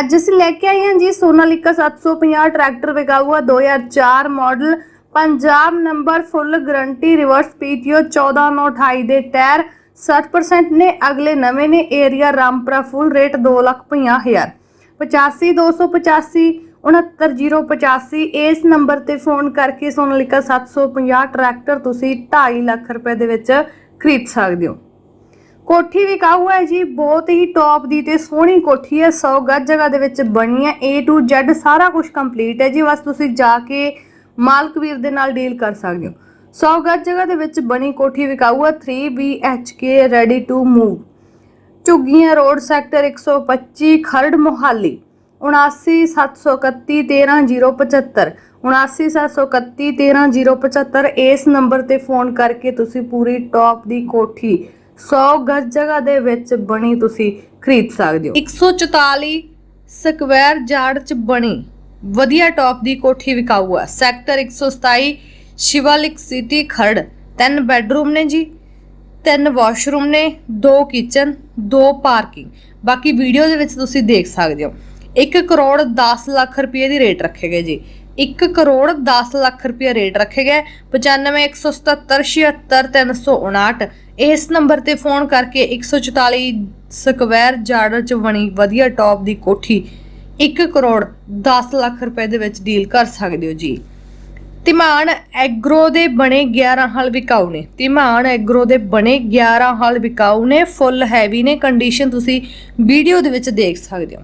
ਅੱਜ ਅਸੀਂ ਲੈ ਕੇ ਆਏ ਹਾਂ ਜੀ ਸੋਨਾਲੀਕਾ 750 ਟਰੈਕਟਰ ਵਿਕਾਊਆ 2004 model, Punjab number full guarantee reverse PTO 14928 ਦੇ ਟਾਇਰ 60% ਨੇ, ਅਗਲੇ ਨਵੇਂ ਨੇ ਏਰੀਆ ਰਾਮਪੁਰਾ ਫੁੱਲ ਰੇਟ 250000 85285 69085 ਇਸ ਨੰਬਰ ਤੇ ਫੋਨ ਕਰਕੇ ਸੋਨਾਲੀਕਾ 750 ਟਰੈਕਟਰ ਤੁਸੀਂ 2.5 ਲੱਖ ਰੁਪਏ ਦੇ ਵਿੱਚ ਖਰੀਦ ਸਕਦੇ ਹੋ। ਕੋਠੀ ਵਿਕਾਊ ਹੈ ਜੀ? ਬਹੁਤ ਹੀ ਟੌਪ ਦੀ ਤੇ ਸੋਹਣੀ ਕੋਠੀ ਹੈ। 100 ਗੱਜ ਜਗ੍ਹਾ ਦੇ ਵਿੱਚ ਬਣੀ ਹੈ। A to Z ਸਾਰਾ ਕੁਝ ਕੰਪਲੀਟ ਹੈ ਜੀ। ਬਸ ਤੁਸੀਂ ਜਾ ਕੇ ਮਾਲਕ ਵੀਰ ਦੇ ਨਾਲ ਡੀਲ ਕਰ ਸਕਦੇ ਹੋ। 100 ਗੱਜ ਜਗ੍ਹਾ ਦੇ ਵਿੱਚ ਬਣੀ ਕੋਠੀ ਵਿਕਾਊ ਹੈ? 3 BHK ready to move Jhuggian road sector 125 Kharar Mohali. 7971313075 7971313075 ਇਸ ਨੰਬਰ ਤੇ ਫੋਨ ਕਰਕੇ ਤੁਸੀਂ ਪੂਰੀ ਟੌਪ ਦੀ ਕੋਠੀ 100 ਗਜ ਜਗ੍ਹਾ ਦੇ ਵਿੱਚ ਬਣੀ ਤੁਸੀਂ ਖਰੀਦ ਸਕਦੇ ਹੋ। 144 ਸਕੁਅਰ ਯਾਰਡ ਚ ਬਣੀ। ਵਧੀਆ ਟੌਪ ਦੀ ਕੋਠੀ ਵਿਕਾਊ ਆ। Sector 127 Shivalik city Kharar. ਤਿੰਨ ਬੈੱਡਰੂਮ ਨੇ ਜੀ, ਤਿੰਨ ਵਾਸ਼ਰੂਮ ਨੇ, ਦੋ ਕਿਚਨ, ਦੋ ਪਾਰਕਿੰਗ। ਬਾਕੀ ਵੀਡੀਓ ਦੇ ਵਿੱਚ ਤੁਸੀਂ ਦੇਖ ਸਕਦੇ ਹੋ। 1 ਕਰੋੜ 10 ਲੱਖ ਰੁਪਏ ਦੀ ਰੇਟ ਰੱਖੇ ਗਏ ਜੀ। 1 ਕਰੋੜ 10 ਲੱਖ ਰੁਪਏ ਰੇਟ ਰੱਖੇ ਗਏ। 9517776359 ਇਸ ਨੰਬਰ ਤੇ ਫੋਨ ਕਰਕੇ 144 ਸਕੁਅਰ ਯਾਰਡ ਚ ਬਣੀ ਵਧੀਆ ਟੌਪ ਦੀ ਕੋਠੀ 1 ਕਰੋੜ 10 ਲੱਖ ਰੁਪਏ ਦੇ ਵਿੱਚ ਡੀਲ ਕਰ ਸਕਦੇ ਹੋ ਜੀ। ਤਿਮਾਨ ਐਗਰੋ ਦੇ ਬਣੇ 11 ਹਲ ਵਿਕਾਊ ਨੇ। ਤਿਮਾਨ ਐਗਰੋ ਦੇ ਬਣੇ 11 ਹਲ ਵਿਕਾਊ ਨੇ। ਫੁੱਲ ਹੈਵੀ ਨੇ। ਕੰਡੀਸ਼ਨ ਤੁਸੀਂ ਵੀਡੀਓ ਦੇ ਵਿੱਚ ਦੇਖ ਸਕਦੇ ਹੋ।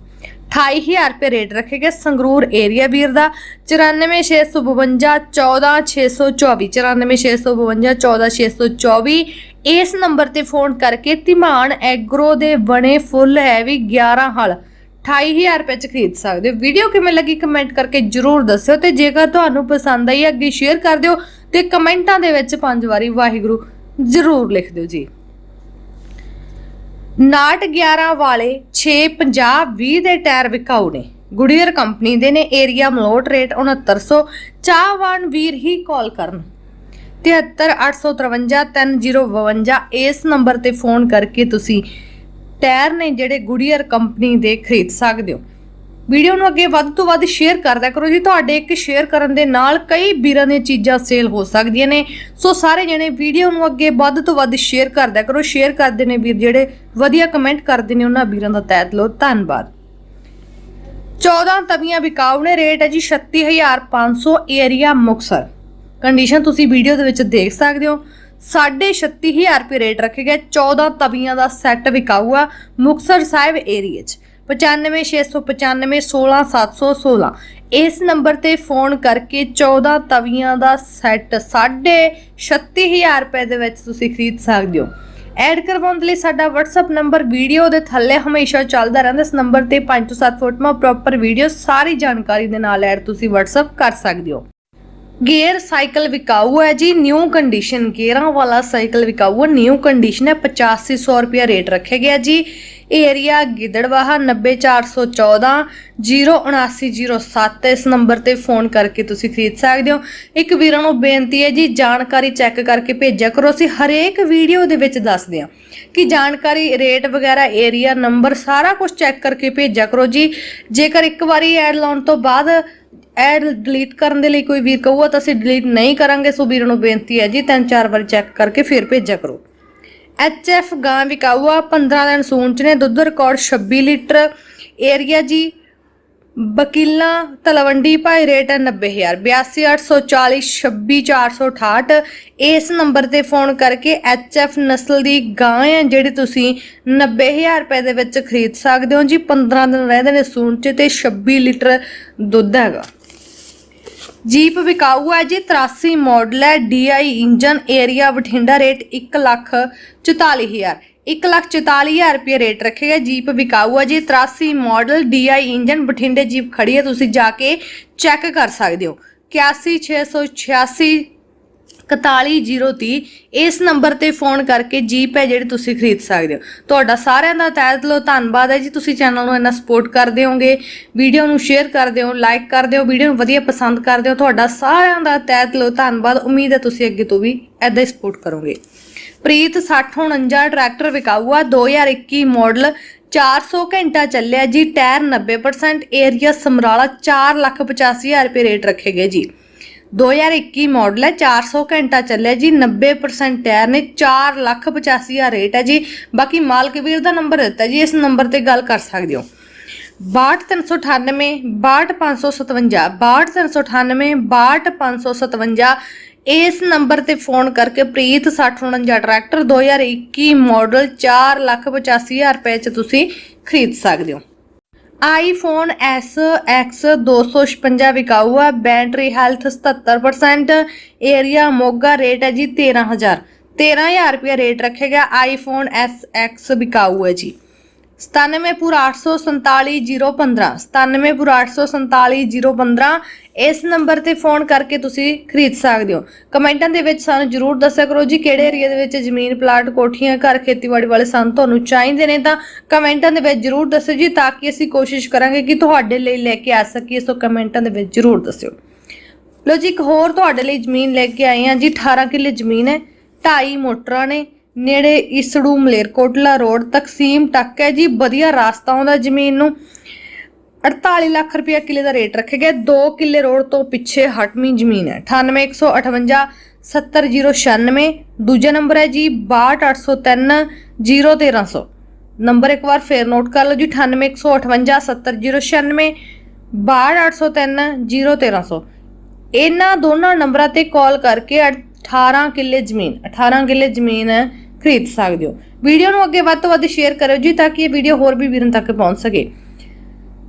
28000 ਰੁਪਏ ਰੇਟ ਰੱਖੇਗਾ ਸੰਗਰੂਰ ਏਰੀਆ ਵੀਰ ਦਾ। 94652 14624 94652 14624 ਇਸ ਨੰਬਰ ਤੇ ਫੋਨ ਕਰਕੇ ਤਿਮਾਨ ਐਗਰੋ ਦੇ ਬਣੇ ਫੁੱਲ ਹੈਵੀ 11 ਹਲ। 28000 ਰੁਪਏ ਚ ਖਰੀਦ ਸਕਦੇ ਹੋ। ਵੀਡੀਓ ਕਿਵੇਂ ਲੱਗੀ ਕਮੈਂਟ ਕਰਕੇ ਜਰੂਰ ਦੱਸਿਓ ਤੇ ਜੇਕਰ ਤੁਹਾਨੂੰ ਪਸੰਦ ਆਈ ਅੱਗੇ ਸ਼ੇਅਰ ਕਰ ਦਿਓ ਤੇ ਕਮੈਂਟਾਂ ਦੇ ਵਿੱਚ ਪੰਜ ਵਾਰੀ ਵਾਹਿਗੁਰੂ ਜਰੂਰ ਲਿਖ ਦਿਓ ਜੀ। ਨਾਟ 11 ਵਾਲੇ 650 20 ਦੇ ਟਾਇਰ ਵਿਕਾਊ ਨੇ। ਗੁਡੀਅਰ ਕੰਪਨੀ ਦੇ ਨੇ ਏਰੀਆ ਮਲੋਟ ਰੇਟ 6900 ਚਾਹਵਾਨ ਵੀਰ ਹੀ ਕਾਲ ਕਰਨ। 7385533052 ਇਸ ਨੰਬਰ ਤੇ ਫੋਨ ਕਰਕੇ ਤੁਸੀਂ ਟਾਇਰ ਨੇ ਜਿਹੜੇ ਗੁਡੀਅਰ ਕੰਪਨੀ ਦੇ ਖਰੀਦ ਸਕਦੇ ਹੋ। ਵੀਡੀਓ ਨੂੰ ਅੱਗੇ ਵੱਧ ਤੋਂ ਵੱਧ ਸ਼ੇਅਰ ਕਰਦਾ ਕਰੋ ਜੀ। ਤੁਹਾਡੇ ਇੱਕ ਸ਼ੇਅਰ ਕਰਨ ਦੇ ਨਾਲ ਕਈ ਵੀਰਾਂ ਦੀਆਂ ਚੀਜ਼ਾਂ ਸੇਲ ਹੋ ਸਕਦੀਆਂ ਨੇ। ਸੋ ਸਾਰੇ ਜਣੇ ਵੀਡੀਓ ਨੂੰ ਅੱਗੇ ਵੱਧ ਤੋਂ ਵੱਧ ਸ਼ੇਅਰ ਕਰਦਾ ਕਰੋ। ਸ਼ੇਅਰ ਕਰਦੇ ਨੇ ਵੀਰ ਜਿਹੜੇ ਵਧੀਆ ਕਮੈਂਟ ਕਰਦੇ ਨੇ ਉਹਨਾਂ ਵੀਰਾਂ ਦਾ ਤਹਿ ਦਿਲੋਂ ਧੰਨਵਾਦ। 14 ਤਵੀਆਂ ਵਿਕਾਊ ਨੇ। ਰੇਟ ਹੈ ਜੀ 36500 ਏਰੀਆ ਮੁਕਸਰ ਕੰਡੀਸ਼ਨ ਤੁਸੀਂ ਵੀਡੀਓ ਦੇ ਵਿੱਚ ਦੇਖ ਸਕਦੇ ਹੋ। 36500 ਰੁਪਏ ਰੇਟ ਰੱਖੇ ਗਏ। 14 ਤਵੀਆਂ ਦਾ ਸੈੱਟ ਵਿਕਾਊ ਆ ਮੁਕਸਰ ਸਾਹਿਬ ਏਰੀਆ 'ਚ। 95695 16716 ਇਸ ਨੰਬਰ ਤੇ ਫੋਨ ਕਰਕੇ 14 ਤਵੀਆਂ ਦਾ ਸੈੱਟ 36500 ਰੁਪਏ ਦੇ ਵਿੱਚ ਤੁਸੀਂ ਖਰੀਦ ਸਕਦੇ ਹੋ। ਐਡ ਕਰਵਾਉਣ ਦੇ ਲਈ ਸਾਡਾ WhatsApp ਨੰਬਰ ਵੀਡੀਓ ਦੇ ਥੱਲੇ ਹਮੇਸ਼ਾ ਚੱਲਦਾ ਰਹਿੰਦਾ। ਇਸ ਨੰਬਰ ਤੇ 5 ਤੋਂ 7 ਫੋਟੋਆਂ ਪ੍ਰੋਪਰ ਵੀਡੀਓ ਸਾਰੀ ਜਾਣਕਾਰੀ ਦੇ ਨਾਲ ਐਡ ਤੁਸੀਂ WhatsApp ਕਰ ਸਕਦੇ ਹੋ। ਗੇਅਰ ਸਾਈਕਲ ਵਿਕਾਊ ਹੈ ਜੀ ਨਿਊ ਕੰਡੀਸ਼ਨ ਗੇਅਰਾਂ ਵਾਲਾ ਸਾਈਕਲ ਵਿਕਾਊ ਹੈ। ਨਿਊ ਕੰਡੀਸ਼ਨ ਹੈ 8500 ਰੁਪਿਆ ਰੇਟ ਰੱਖਿਆ ਗਿਆ ਜੀ। ਇਹ ਏਰੀਆ ਗਿੱਦੜਵਾਹਾ 90414 07907 ਇਸ ਨੰਬਰ ਤੇ ਫੋਨ ਕਰਕੇ ਤੁਸੀਂ ਖਰੀਦ ਸਕਦੇ ਹੋ। ਇੱਕ ਵੀਰਾਂ ਨੂੰ ਬੇਨਤੀ ਹੈ ਜੀ, ਜਾਣਕਾਰੀ ਚੈੱਕ ਕਰਕੇ ਭੇਜਿਆ ਕਰੋ। ਅਸੀਂ ਹਰੇਕ ਵੀਡੀਓ ਦੇ ਵਿੱਚ ਦੱਸਦੇ ਹਾਂ ਕਿ ਜਾਣਕਾਰੀ, ਰੇਟ ਵਗੈਰਾ, ਏਰੀਆ, ਨੰਬਰ, ਸਾਰਾ ਕੁਝ ਚੈੱਕ ਕਰਕੇ ਭੇਜਿਆ ਕਰੋ ਜੀ। ਜੇਕਰ ਇੱਕ ਵਾਰੀ ਐਡ ਲਾਉਣ ਤੋਂ ਬਾਅਦ ਐਡ ਡਿਲੀਟ ਕਰਨ ਦੇ ਲਈ ਕੋਈ ਵੀਰ ਕਹੂਗਾ ਤਾਂ ਅਸੀਂ ਡਿਲੀਟ ਨਹੀਂ ਕਰਾਂਗੇ। ਸੋ ਵੀਰਾਂ ਨੂੰ ਬੇਨਤੀ ਹੈ ਜੀ, ਤਿੰਨ ਚਾਰ ਵਾਰੀ ਚੈੱਕ ਕਰਕੇ ਫਿਰ ਭੇਜਿਆ ਕਰੋ। ਐਚ ਐਫ ਗਾਂ ਵਿਕਾਊਆ 15 ਦਿਨ ਸੂਣ ਚ ਨੇ, ਦੁੱਧ ਰਿਕਾਰਡ 26 ਲੀਟਰ। ਏਰੀਆ ਜੀ, ਬਕੀਲਾ, ਤਲਵੰਡੀ ਭਾਈ ਰੇਟ ਹੈ 90000 82840 26468 ਇਸ ਨੰਬਰ ਤੇ ਫੋਨ ਕਰਕੇ ਐਚ ਐਫ ਨਸਲ ਦੀ ਗਾਂ ਹੈ ਜਿਹੜੀ ਤੁਸੀਂ 90000 ਰੁਪਏ ਦੇ ਵਿੱਚ ਖਰੀਦ ਸਕਦੇ ਹੋ ਜੀ 15 ਦਿਨ ਰਹਿੰਦੇ ਨੇ ਸੂਣ ਚ ਤੇ 26 ਲੀਟਰ ਦੁੱਧ ਹੈਗਾ। ਜੀਪ ਵਿਕਾਊ ਹੈ ਜੀ 83 ਮਾਡਲ ਹੈ DI engine area Bathinda rate 1 lakh 44000 144000 ਰੁਪਏ ਰੇਟ ਰੱਖੇਗਾ ਜੀਪ ਵਿਕਾਊ ਹੈ ਜੀ 83 ਮਾਡਲ DI ਇੰਜਨ, ਬਠਿੰਡੇ ਜੀਪ ਖੜੀ ਹੈ, ਤੁਸੀਂ ਜਾ ਕੇ ਚੈੱਕ ਕਰ ਸਕਦੇ ਹੋ। 81686 41030 ਇਸ ਨੰਬਰ ਤੇ ਫੋਨ ਕਰਕੇ ਜੀਪ ਹੈ ਜਿਹੜੀ ਤੁਸੀਂ ਖਰੀਦ ਸਕਦੇ ਹੋ। ਤੁਹਾਡਾ ਸਾਰਿਆਂ ਦਾ ਤਹਿ ਦਿਲੋਂ ਧੰਨਵਾਦ ਹੈ ਜੀ। ਤੁਸੀਂ ਚੈਨਲ ਨੂੰ ਇੰਨਾ ਸਪੋਰਟ ਕਰਦੇ ਹੋਗੇ ਵੀਡੀਓ ਨੂੰ ਸ਼ੇਅਰ ਕਰਦੇ ਹੋ ਲਾਈਕ ਕਰਦੇ ਹੋ ਵੀਡੀਓ ਨੂੰ ਵਧੀਆ ਪਸੰਦ ਕਰਦੇ ਹੋ ਤੁਹਾਡਾ ਸਾਰਿਆਂ ਦਾ ਤਹਿ ਦਿਲੋਂ ਧੰਨਵਾਦ। ਉਮੀਦ ਹੈ ਤੁਸੀਂ ਅੱਗੇ ਤੋਂ ਵੀ ਐਦਾਂ ਹੀ ਸਪੋਰਟ ਕਰੋਗੇ। ਪ੍ਰੀਤ 6049 ਟਰੈਕਟਰ ਵਿਕਾਊ ਆ 2021 ਮਾਡਲ 400 ਘੰਟਾ ਚੱਲਿਆ ਜੀ। ਟਾਇਰ 90% ਏਰੀਆ ਸਮਰਾਲਾ 485000 ਰੁਪਏ ਰੇਟ ਰੱਖੇ ਗਏ ਜੀ। 2021 ਮਾਡਲ ਹੈ 400 ਘੰਟਾ ਚੱਲਿਆ ਜੀ 90% ਟਾਇਰ ਨੇ 485000 ਰੇਟ ਹੈ ਜੀ। ਬਾਕੀ ਮਾਲਕ ਵੀਰ ਦਾ ਨੰਬਰ ਦਿੱਤਾ ਜੀ, ਇਸ ਨੰਬਰ ਤੇ ਗੱਲ ਕਰ ਸਕਦੇ ਹੋ। 62398 62557 62398 62557 ਇਸ ਨੰਬਰ ਤੇ ਫੋਨ ਕਰਕੇ ਪ੍ਰੀਤ 6049 ਟਰੈਕਟਰ 2021 ਮਾਡਲ 485000 ਰੁਪਏ ਚ ਤੁਸੀਂ ਖਰੀਦ ਸਕਦੇ ਹੋ। ਆਈਫੋਨ S X 256 ਵਿਕਾਊ ਹੈ battery health 77% area Moga rate ਹੈ ਜੀ 13000 13000 ਰੁਪਏ ਰੇਟ ਰੱਖੇਗਾ ਆਈਫੋਨ S X ਵਿਕਾਊ ਹੈ ਜੀ। 9784747015 9784747015 ਇਸ ਨੰਬਰ ਤੇ ਫੋਨ ਕਰਕੇ ਤੁਸੀਂ ਖਰੀਦ ਸਕਦੇ ਹੋ। ਕਮੈਂਟਾਂ ਦੇ ਵਿੱਚ ਸਾਨੂੰ ਜਰੂਰ ਦੱਸਿਆ ਕਰੋ ਜੀ ਕਿਹੜੇ ਏਰੀਆ ਦੇ ਵਿੱਚ ਜ਼ਮੀਨ, ਪਲਾਟ, ਕੋਠੀਆਂ, ਘਰ, ਖੇਤੀਬਾੜੀ ਵਾਲੇ ਸਾਨੂੰ ਤੁਹਾਨੂੰ ਚਾਹੀਦੇ ਨੇ ਤਾਂ ਕਮੈਂਟਾਂ ਦੇ ਵਿੱਚ ਜਰੂਰ ਦੱਸਿਓ ਜੀ ਤਾਂ ਕਿ ਅਸੀਂ ਕੋਸ਼ਿਸ਼ ਕਰਾਂਗੇ ਕਿ ਤੁਹਾਡੇ ਲਈ ਲੈ ਕੇ ਆ ਸਕੀਏ, ਸੋ ਕਮੈਂਟਾਂ ਦੇ ਵਿੱਚ ਜਰੂਰ ਦੱਸਿਓ। ਲੋ ਜੀ, ਇੱਕ ਹੋਰ ਤੁਹਾਡੇ ਲਈ ਜ਼ਮੀਨ ਲੈ ਕੇ ਆਏ ਹਾਂ ਜੀ 18 ਕਿੱਲੇ ਜ਼ਮੀਨ ਹੈ, ਢਾਈ ਮੋਟਰਾਂ ਨੇ ਨੇੜੇ ਇਸੜੂ ਮਲੇਰਕੋਟਲਾ ਰੋਡ ਤਕਸੀਮ ਟੱਕ ਹੈ ਜੀ। ਵਧੀਆ ਰਾਸਤਾ ਆਉਂਦਾ ਜ਼ਮੀਨ ਨੂੰ 48 ਲੱਖ ਰੁਪਏ ਕਿੱਲੇ ਦਾ ਰੇਟ ਰੱਖਿਆ ਗਿਆ। 2 ਕਿੱਲੇ ਰੋਡ ਤੋਂ ਪਿੱਛੇ ਹਟਵੀਂ ਜ਼ਮੀਨ ਹੈ। 98158 70096 ਦੂਜਾ ਨੰਬਰ ਹੈ ਜੀ 62803 01300 ਨੰਬਰ ਇੱਕ ਵਾਰ ਫੇਰ ਨੋਟ ਕਰ ਲਓ ਜੀ 98158 70096 62803 01300 ਇਹਨਾਂ ਦੋਨਾਂ ਨੰਬਰਾਂ ਤੇ ਕਾਲ ਕਰਕੇ 18 ਕਿੱਲੇ ਜ਼ਮੀਨ 18 ਕਿੱਲੇ ਜ਼ਮੀਨ ਖਰੀਦ ਸਕਦੇ ਹੋ। ਵੀਡੀਓ ਨੂੰ ਅੱਗੇ ਵੱਧ ਤੋਂ ਵੱਧ ਸ਼ੇਅਰ ਕਰਿਓ ਜੀ, ਤਾਂ ਕਿ ਇਹ ਵੀਡੀਓ ਹੋਰ ਵੀ ਵੀਰਾਂ ਤੱਕ ਪਹੁੰਚ ਸਕੇ।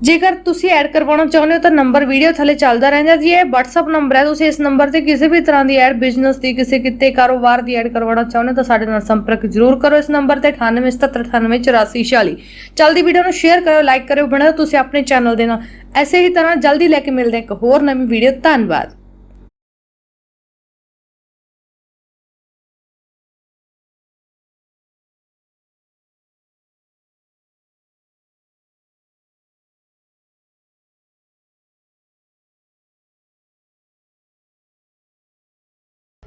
ਜੇਕਰ ਤੁਸੀਂ ਐਡ ਕਰਵਾਉਣਾ ਚਾਹੁੰਦੇ ਹੋ ਤਾਂ ਨੰਬਰ ਵੀਡੀਓ ਥੱਲੇ ਚੱਲਦਾ ਰਹਿੰਦਾ ਜੀ, ਇਹ WhatsApp ਨੰਬਰ ਹੈ। ਤੁਸੀਂ ਇਸ ਨੰਬਰ ਤੇ ਕਿਸੇ ਵੀ ਤਰ੍ਹਾਂ ਦੀ ਐਡ ਬਿਜ਼ਨਸ ਦੀ, ਕਿਸੇ ਕਿਤੇ ਕਾਰੋਬਾਰ ਦੀ ਐਡ ਕਰਵਾਉਣਾ ਚਾਹੁੰਦੇ ਹੋ ਤਾਂ ਸਾਡੇ ਨਾਲ ਸੰਪਰਕ ਜ਼ਰੂਰ ਕਰੋ ਇਸ ਨੰਬਰ ਤੇ 9877988446 ਜਲਦੀ ਵੀਡੀਓ ਨੂੰ ਸ਼ੇਅਰ ਕਰਿਓ ਲਾਈਕ ਕਰਿਓ ਬਣਾ ਤੁਸੀਂ ਆਪਣੇ ਚੈਨਲ ਦੇ ਨਾਲ ਐਸੇ ਹੀ ਤਰ੍ਹਾਂ ਜਲਦੀ ਲੈ ਕੇ ਮਿਲਦੇ ਹਾਂ ਇੱਕ ਹੋਰ ਨਵੀਂ ਵੀਡੀਓ। ਧੰਨਵਾਦ।